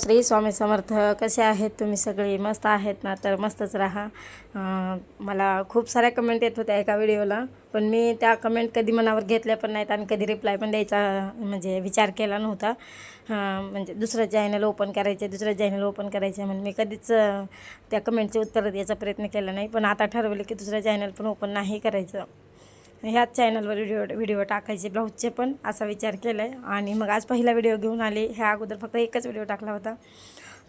श्री स्वामी समर्थ. कसे आहेत तुम्ही सगळे? मस्त आहेत ना? तर मस्तच राहा. मला खूप साऱ्या कमेंट येत होत्या एका व्हिडिओला पण मी त्या कमेंट कधी मनावर घेतल्या पण नाहीत आणि कधी रिप्लाय पण द्यायचा म्हणजे विचार केला नव्हता. म्हणजे दुसरं चॅनल ओपन करायचे दुसरं चॅनल ओपन करायचे म्हणून मी कधीच त्या कमेंटचे उत्तर द्यायचा प्रयत्न केला नाही. पण आता ठरवलं की दुसरं चॅनल पण ओपन नाही करायचं. ह्याच चॅनलवर व्हिडिओ व्हिडिओ टाकायचे ब्लाऊजचे पण असा विचार केला आहे आणि मग आज पहिला व्हिडिओ घेऊन आले. ह्या अगोदर फक्त एकच व्हिडिओ टाकला होता.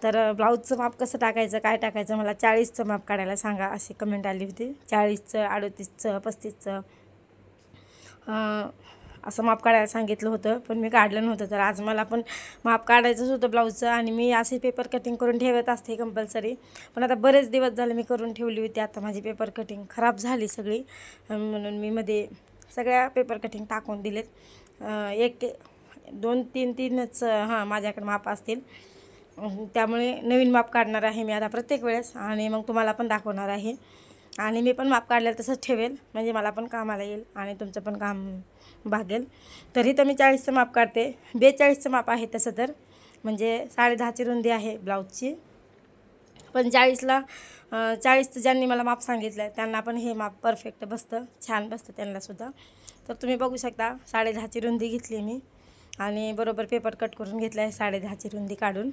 तर ब्लाऊजचं माप कसं टाकायचं काय टाकायचं मला चाळीसचं माप काढायला सांगा अशी कमेंट आली होती. चाळीसचं अडतीसचं पस्तीसचं असं माप काढायला सांगितलं होतं पण मी काढलं नव्हतं. तर आज मला पण माप काढायचंच होतं ब्लाऊजचं आणि मी असे पेपर कटिंग करून ठेवत असते कंपल्सरी पण आता बरेच दिवस झाले मी करून ठेवली होती आता माझी पेपर कटिंग खराब झाली सगळी. म्हणून मी मध्ये सगळ्या पेपर कटिंग टाकून दिलेत. एक दोन तीन तीनच हां माझ्याकडे माप असतील. त्यामुळे नवीन माप काढणार आहे मी आता प्रत्येक वेळेस आणि मग तुम्हाला पण दाखवणार आहे. आणि मी पण माप काढलेलं तसंच ठेवेल. म्हणजे मला पण कामाला येईल आणि तुमचं पण काम भागेल. तरी तर मी चाळीसचं माप काढते. बेचाळीसचं माप आहे तसं तर. म्हणजे साडे दहाची रुंदी आहे ब्लाऊजची. पण चाळीसला चाळीसचं ज्यांनी मला माप सांगितलं आहे त्यांना पण हे माप परफेक्ट बसतं. छान बसतं त्यांनासुद्धा. तर तुम्ही बघू शकता साडे दहाची रुंदी घेतली मी. आणि बरोबर पेपर कट करून घेतला आहे साडे दहाची रुंदी काढून.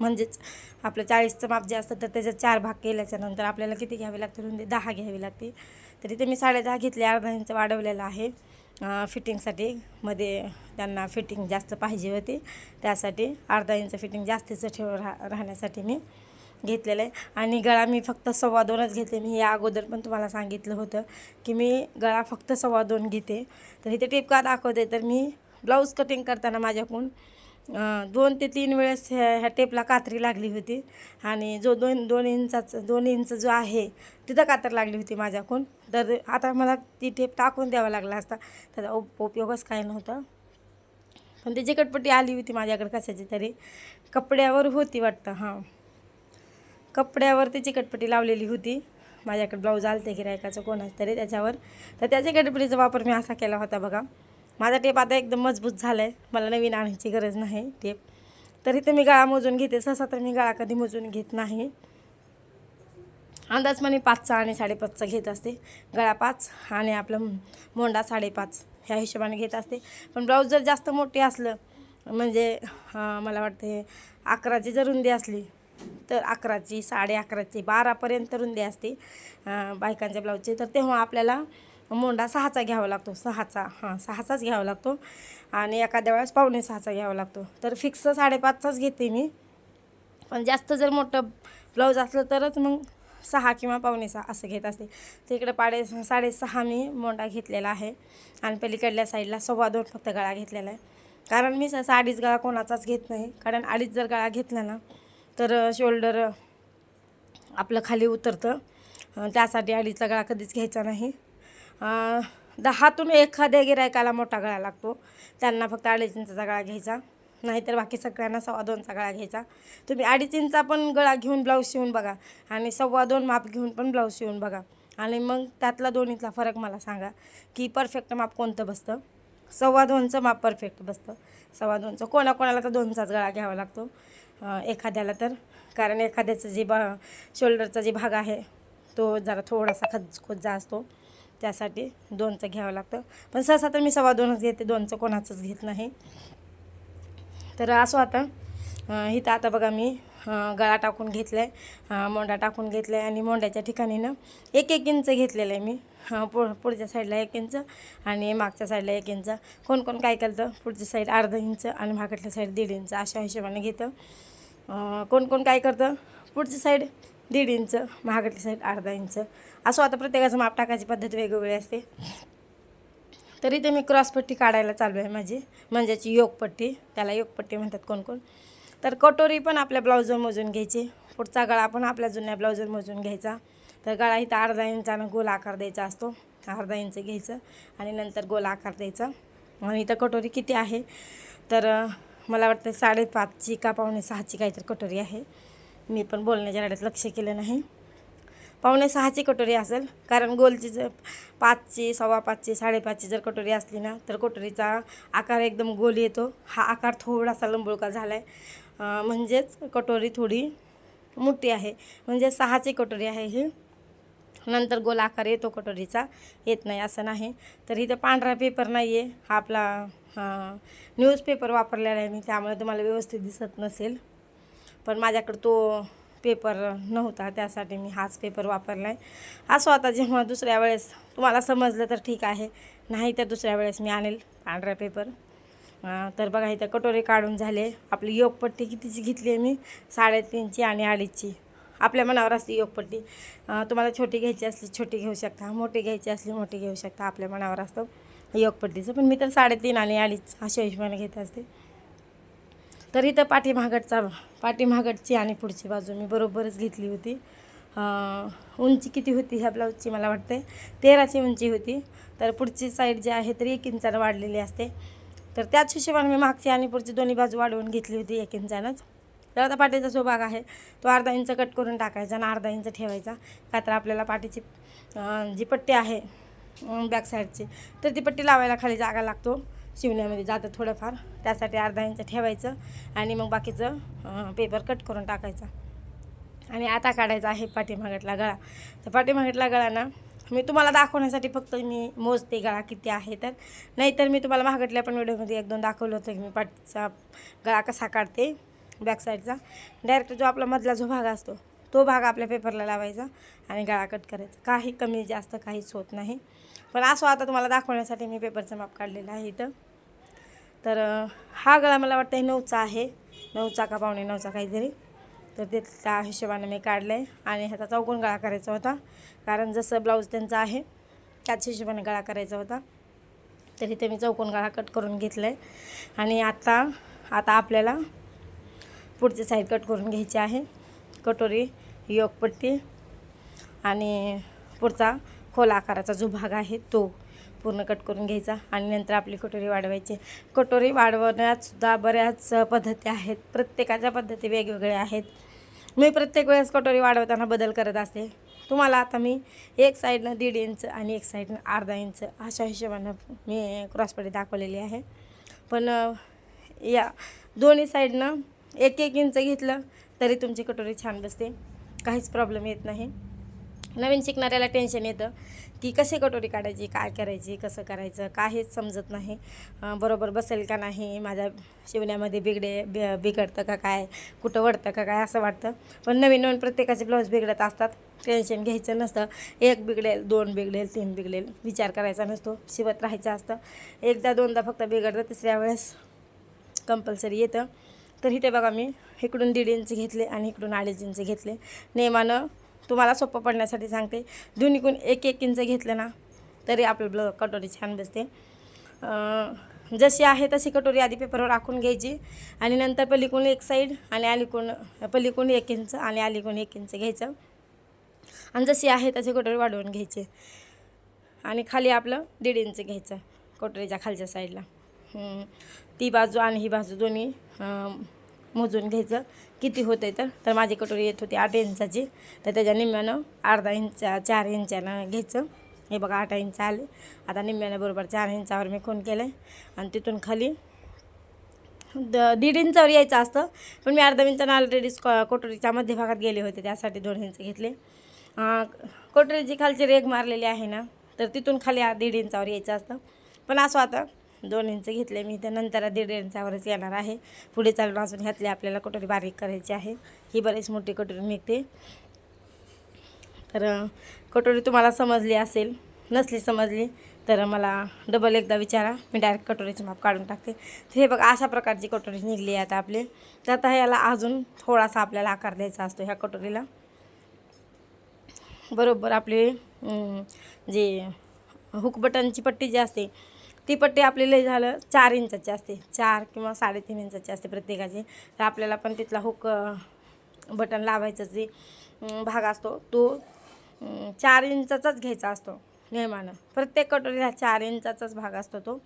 म्हणजेच आपलं चाळीसचं माप जे असतं तर त्याच्यात चार भाग केल्याच्यानंतर आपल्याला किती घ्यावी लागते म्हणजे दहा घ्यावी लागते तर इथे मी साडे दहा घेतले अर्धा इंच वाढवलेलं आहे. फिटिंगसाठी मध्ये त्यांना फिटिंग जास्त पाहिजे होती. त्यासाठी अर्धा इंच फिटिंग जास्तीचं ठेव राह राहण्यासाठी मी घेतलेलं आहे. आणि गळा मी फक्त सव्वा दोनच घेते मी या अगोदर पण तुम्हाला सांगितलं होतं की मी गळा फक्त सव्वा दोन घेते. तर इथे टिप का दाखवते. तर मी ब्लाऊज कटिंग करताना माझ्याकडून दोन ते तीन वेळेस ह्या ह्या टेपला कात्री लागली होती. आणि जो दोन दोन इंचाचं दोन इंच जो आहे तिथं कातर लागली होती माझ्याकडून. तर आता मला ती टेप टाकून द्यावा लागला असता. त्याचा उप उपयोगच काय नव्हता. पण ती चिकटपट्टी आली होती माझ्याकडे कशाची तरी. कपड्यावर होती वाटतं हां. कपड्यावर त्याची चिकटपट्टी लावलेली होती. माझ्याकडे ब्लाऊज आलते गिरायकाचं कोणाच तरी त्याच्यावर. तर त्याच्या कटपट्टीचा वापर मी असा केला होता बघा. माझा टेप आता एकदम मजबूत झाला आहे मला नवीन आणायची गरज नाही टेप तरी तर मी गळा मोजून घेते. सहसा तर मी गळा कधी मोजून घेत नाही. अंदाज म्हणे पाचचा आणि साडेपाचचा घेत असते. गळा पाच आणि आपलं मोंडा साडेपाच ह्या हिशोबाने घेत असते. पण ब्लाऊज जर जास्त मोठे असलं म्हणजे मला वाटते अकराची जर रुंदी असली तर अकराची साडे अकराची बारापर्यंत रुंदी असते बायकांच्या ब्लाऊजची. तर तेव्हा आपल्याला मोंडा सहाचा घ्यावा लागतो सहाचा. हां सहाचाच घ्यावा लागतो. आणि एखाद्या वेळेस पावणे सहाचा घ्यावा लागतो. तर फिक्स साडेपाचचाच घेते मी. पण जास्त जर मोठं ब्लाऊज असलं तरच मग सहा किंवा पावणे सहा असं घेत असते. तर पाडे साडेसहा मी मोंडा घेतलेला आहे. आणि पलीकडल्या साईडला सव्वा दोन फक्त गळा घेतलेला आहे. कारण मी सहसा अडीच गळा कोणाचाच घेत नाही. कारण अडीच जर गळा घेतला ना तर शोल्डर आपलं खाली उतरतं. त्यासाठी अडीचा गळा कधीच घ्यायचा नाही. दहातून एखाद्या गिरायकाला मोठा गळा लागतो. त्यांना फक्त अडीच इंचाचा गळा घ्यायचा. नाहीतर बाकी सगळ्यांना सव्वा दोनचा गळा घ्यायचा. तुम्ही अडीच इंचा पण गळा घेऊन ब्लाऊज शिवून बघा आणि सव्वा दोन माप घेऊन पण ब्लाऊज शिवून बघा. आणि मग त्यातला दोन्हीतला फरक मला सांगा की परफेक्ट माप कोणतं बसतं? सव्वा दोनचं माप परफेक्ट बसतं. सव्वा दोनचं कोणाकोणाला तर दोनचाच गळा घ्यावा लागतो. एखाद्याला तर. कारण एखाद्याचं जे बा शोल्डरचा जे भाग आहे तो जरा थोडासा खज जा असतो. त्यासाठी दोनचं घ्यावं लागतं. पण सहसा तर मी सव्वा दोनच घेते दोनचं कोणाचंच घेत नाही. तर असं आता इथं आता बघा मी गळा टाकून घेतला आहे मोंडा टाकून घेतला आहे आणि मोंड्याच्या ठिकाणी ना एक एक इंच घेतलेलं आहे मी. पु पुढच्या साईडला एक इंच आणि मागच्या साईडला एक इंच. कोण कोण काय करतं पुढची साईड अर्धा इंच आणि मागच्या साईड दीड इंच अशा हिशोबाने घेतं. कोण कोण काय करतं पुढची साईड दीड इंच महागडली साईड अर्धा इंच. असं आता प्रत्येकाचं माप टाकायची पद्धत वेगवेगळी असते. तरी ते मी क्रॉसपट्टी काढायला चालू आहे माझी. म्हणजेची योगपट्टी त्याला योगपट्टी म्हणतात कोण कोण. तर कटोरी पण आपल्या ब्लाऊजवर मोजून घ्यायची. पुढचा गळा पण आपल्या जुन्या ब्लाऊजवर मोजून घ्यायचा. तर गळा इथं अर्धा इंचानं गोल आकार द्यायचा असतो. अर्धा इंच घ्यायचं आणि नंतर गोल आकार द्यायचा. आणि इथं कटोरी किती आहे? तर मला वाटतं साडेपाचची का पावणे सहाची काहीतरी कटोरी आहे. मी पण बोलण्याच्या राड्यात लक्ष केलं नाही. पावणे सहाची कटोरी असेल कारण गोलची जर पाचची सव्वा पाचची साडेपाचची जर कटोरी असली ना तर कटोरीचा आकार एकदम गोल येतो. हा आकार थोडासा लंबुळका झाला आहे म्हणजेच कटोरी थोडी मोठी आहे. म्हणजे सहाची कटोरी आहे ही. नंतर गोल आकार येतो कटोरीचा. येत नाही असं नाही. तर इथं पांढरा पेपर नाही आहे हा आपला न्यूजपेपर वापरलेला आहे मी त्यामुळे तुम्हाला व्यवस्थित दिसत नसेल. पण माझ्याकडं तो पेपर नव्हता त्यासाठी मी हाच पेपर वापरला आहे असो आता जेव्हा दुसऱ्या वेळेस तुम्हाला समजलं तर ठीक आहे नाही तर दुसऱ्या वेळेस मी आणेल पांढरा पेपर. तर बघा इथं कटोरे काढून झाले. आपली योगपट्टी कितीची घेतली आहे मी? साडेतीनची आणि अडीचची. आपल्या मनावर असते योगपट्टी. तुम्हाला छोटी घ्यायची असली छोटी घेऊ शकता मोठी घ्यायची असली मोठी घेऊ शकता आपल्या मनावर असतं योगपट्टीचं. पण मी तर साडेतीन आणि अडीच अशा हिशोबाने घेत असते. तर इथं पाठीमागडचा पाठीमागडची आणि पुढची बाजू मी बरोबरच घेतली होती. उंची किती होती ह्या ब्लाऊजची मला वाटते तेराची उंची होती. तर पुढची साईड जी आहे तर एक इंचानं वाढलेली असते. तर त्याच हिशोबाने मी मागची आणि पुढची दोन्ही बाजू वाढवून घेतली होती एक इंचानंच. तर आता पाठीचा जो भाग आहे तो अर्धा इंच कट करून टाकायचा आणि अर्धा इंच ठेवायचा. का तर आपल्याला पाठीची जी पट्टी आहे बॅक साईडची तर ती पट्टी लावायला खाली जागा लागतो. शिवण्यामध्ये जातं थोडंफार. त्यासाठी अर्धा इंच ठेवायचं आणि मग बाकीचं पेपर कट करून टाकायचा. आणि आता काढायचा आहे पाठीमागटला गळा. तर पाठीमागटला गळा ना मी तुम्हाला दाखवण्यासाठी फक्त मी मोजते गळा किती आहे तर. नाहीतर मी तुम्हाला महागटल्या पण व्हिडिओमध्ये एक दोन दाखवलं होतं की मी पाठीचा गळा कसा काढते बॅकसाईडचा डायरेक्ट जो आपला मधला जो भाग असतो तो भाग आपल्या पेपरला लावायचा आणि गळा कट करायचा. काही कमी जास्त काहीच होत नाही. पण असं आता तुम्हाला दाखवण्यासाठी मी पेपरचं माप काढलेलं आहे इथं. तर हा गळा मला वाटतं आहे नऊचा आहे. नऊचा का पावणे नऊचा काहीतरी. तर ते त्या हिशोबाने मी काढलं आहे आणि ह्याचा चौकोन गळा करायचा होता. कारण जसं ब्लाऊज त्यांचा आहे त्याच हिशोबाने गळा करायचा होता. तर इथे मी चौकोन गळा कट करून घेतलं आहे आणि आता आता आपल्याला पुढची साईड कट करून घ्यायची आहे. कटोरी योगपट्टी आणि पुढचा खोल आकाराचा जो भाग आहे तो पूर्ण कट करून घ्यायचा आणि नंतर आपली कटोरी वाढवायची. कटोरी वाढवण्यातसुद्धा बऱ्याच पद्धती आहेत. प्रत्येकाच्या पद्धती वेगवेगळ्या आहेत. मी प्रत्येक वेळेस कटोरी वाढवताना बदल करत असते. तुम्हाला आता मी एक साईडनं दीड इंच आणि एक साईडनं अर्धा इंच अशा हिशोबानं मी क्रॉसपट्टी दाखवलेली आहे. पण या दोन्ही साईडनं एक एक इंच घेतलं तरी तुमची कटोरी छान बसते. काहीच प्रॉब्लेम येत नाही. नवीन शिकणाऱ्याला टेन्शन येतं. की कशी कटोरी काढायची काय करायची कसं करायचं काहीच समजत नाही. बरोबर बसेल का नाही माझ्या शिवण्यामध्ये बिघडे बि बिघडतं का काय कुठं वडतं का काय असं वाटतं. पण नवीन नवीन प्रत्येकाचे ब्लाऊज बिघडत असतात. टेन्शन घ्यायचं नसतं. एक बिघडेल दोन बिघडेल तीन बिघडेल. विचार करायचा नसतो. शिवत राहायचं असतं. एकदा दोनदा फक्त बिघडतं तिसऱ्या वेळेस कंपल्सरी येतं. तर इथे बघा मी इकडून दीड इंच घेतले आणि इकडून अडीच इंच घेतले. नेमानं तुम्हाला सोपं पडण्यासाठी सांगते. दोन्हीकडून एक एक इंच घेतलं ना तरी आपलं ब्ल कटोरी छान बसते. जशी आहे तशी कटोरी आधी पेपरवर राखून घ्यायची. आणि नंतर पलीकडून एक साईड आणि अलीकडून पलीकडून एक इंच आणि अलीकडून एक इंच घ्यायचं. आणि जशी आहे तशी कटोरी वाढवून घ्यायची. आणि खाली आपलं दीड इंच घ्यायचं कटोरीच्या खालच्या साईडला ती बाजू आणि ही बाजू दोन्ही मोजून घ्यायचं. किती होतं तर? तर माझी कटोरी येत होती आठ इंचाची. तर त्याच्या निम्म्यानं अर्धा इंच चार इंचानं घ्यायचं. हे बघा आठ इंच आले. आता निम्म्यानं बरोबर चार इंचावर मी खून केलं आहे आणि तिथून खाली द दीड इंचावर यायचं असतं. पण मी अर्धा इंचानं ऑलरेडी कटोरीच्या मध्यभागात गेले होते. त्यासाठी दोन इंच घेतले. अं, कटोरीची खालची रेग मारलेली आहे ना तर तिथून खाली दीड इंचावर यायचं असतं. पण असं आता दोन इंच घेतले मी तर नंतर दीड इंचावरच येणार आहे. पुढे चालून अजून ह्यातली आपल्याला कटोरी बारीक करायची आहे. ही बरीच मोठी कटोरी निघते. तर कटोरी तुम्हाला समजली असेल नसली समजली तर मला डबल एकदा विचारा. मी डायरेक्ट कटोरीचे माप काढून टाकते. तर हे बघा अशा प्रकारची कटोरी निघली आहे आता आपली. तर आता ह्याला अजून थोडासा आपल्याला आकार द्यायचा असतो ह्या कटोरीला. बरोबर आपली जे हुक बटनची पट्टी जी असते ती पट्टी आपली लई झालं चार इंचाची असते. चार किंवा साडेतीन इंचाची असते प्रत्येकाची. तर आपल्याला पण तिथला हुक बटन लावायचं जे भाग असतो. तो चार इंचाचाच घ्यायचा असतो नियमानं प्रत्येक कटोरीला चार इंचाचाच भाग असतो तो.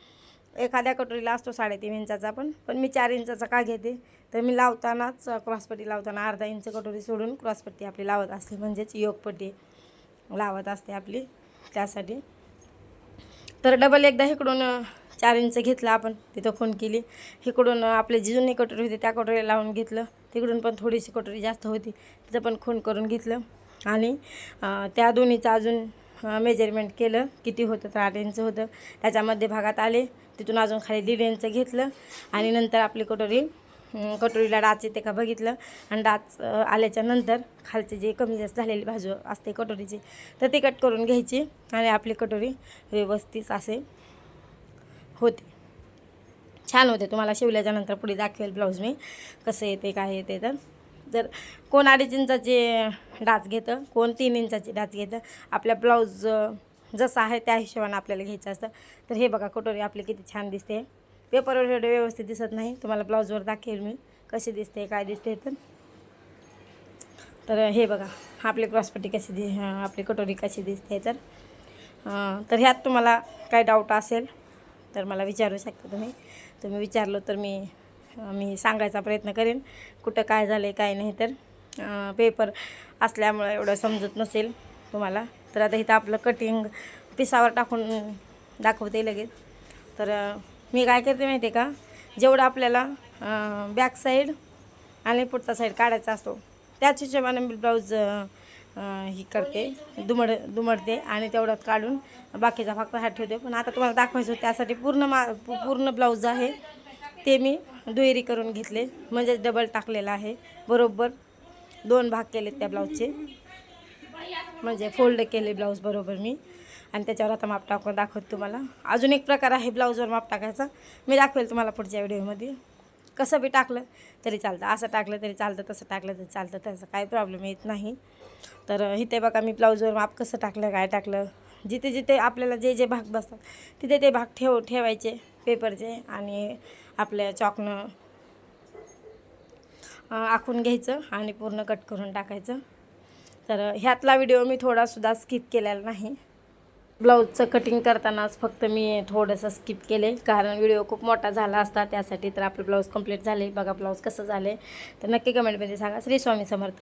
एखाद्या कटोरीला असतो साडेतीन इंचाचा पण. पण मी चार इंचाचा का घेते? तर मी लावतानाच क्रॉसपट्टी लावताना अर्धा इंच कटोरी सोडून क्रॉसपट्टी आपली लावत असते. म्हणजेच योगपट्टी लावत असते आपली. त्यासाठी तर डबल एकदा इकडून चार इंच घेतलं आपण. तिथं खून केली. इकडून आपले जी जुनी कटोरी होती त्या कटोरीला लावून घेतलं. तिकडून पण थोडीशी कटोरी जास्त होती. तिथं पण खून करून घेतलं. आणि त्या दोन्हीचं अजून मेजरमेंट केलं. किती होतं तर आठ इंच होतं. त्याच्यामध्ये भागात आले. तिथून अजून खाली दीड इंच घेतलं. आणि नंतर आपली कटोरी कटोरीला डाच येते का बघितलं? आणि डाच आल्याच्यानंतर खालचे जे कमी जास्त झालेली भाजू असते कटोरीची तर ते कट करून घ्यायची आणि आपली कटोरी व्यवस्थित असे होते. छान होते. तुम्हाला शिवल्याच्या नंतर पुढे दाखवेल ब्लाऊज मी. कसं येते काय येते तर. जर कोण अडीच इंचाचे डाच घेतं कोण तीन इंचाचे डाच घेतं आपल्या ब्लाऊज जसं आहे त्या हिशोबाने आपल्याला घ्यायचं असतं. तर हे बघा कटोरी आपली किती छान दिसते. पेपरवर एवढे व्यवस्थित दिसत नाही. तुम्हाला ब्लाऊजवर दाखवेल मी कसे दिसते काय दिसते तर तर हे बघा आपली क्रॉसपट्टी कशी दि आपली कटोरी कशी दिसते तर. तर ह्यात तुम्हाला काय डाऊट असेल तर मला विचारू शकता तुम्ही. तुम्ही विचारलं तर मी मी सांगायचा प्रयत्न करेन कुठं काय झालं आहे काय नाही तर. पेपर असल्यामुळं एवढं समजत नसेल तुम्हाला. तर आता इथं आपलं कटिंग पिसावर टाकून दाखवते लगेच. तर मी काय करते माहिती आहे का? जेवढं आपल्याला बॅक साईड आणि पुढचा साईड काढायचा असतो त्याच हिशोबाने मी ब्लाऊज ही करते दुमड दुमडते आणि तेवढ्यात काढून बाकीचा फक्त हात ठेवते. पण आता तुम्हाला दाखवायचं होतं त्यासाठी पूर्ण मा पूर्ण ब्लाऊज आहे. ते मी दुहेरी करून घेतले म्हणजे डबल टाकलेलं आहे. बरोबर दोन भाग केलेत त्या ब्लाऊजचे म्हणजे फोल्ड केले ब्लाऊज बरोबर मी. आणि त्याच्यावर आता माप टाकून दाखवते तुम्हाला. अजून एक प्रकार आहे ब्लाऊजवर माप टाकायचा. मी दाखवेल तुम्हाला पुढच्या व्हिडिओमध्ये. कसं बी टाकलं तरी चालतं. असं टाकलं तरी चालतं तसं टाकलं तरी चालतं. त्याचा काही प्रॉब्लेम येत नाही. तर इथे बघा मी ब्लाऊजवर माप कसं टाकलं काय टाकलं. जिथे जिथे आपल्याला जे जे भाग बसतात तिथे ते भाग ठेव ठेवायचे पेपरचे आणि आपल्या चॉकनं आखून घ्यायचं आणि पूर्ण कट करून टाकायचं. तर ह्यातला व्हिडिओ मी थोडासुद्धा स्किप केलेला नाही. ब्लाऊजचं कटिंग करतानाच फक्त मी थोडंसं स्किप केले. कारण व्हिडिओ खूप मोठा झाला असता त्यासाठी तर आपलं ब्लाऊज कंप्लीट झाले. बघा ब्लाऊज कसं झाले. तर नक्की कमेंटमध्ये सांगा. श्री स्वामी समर्थ.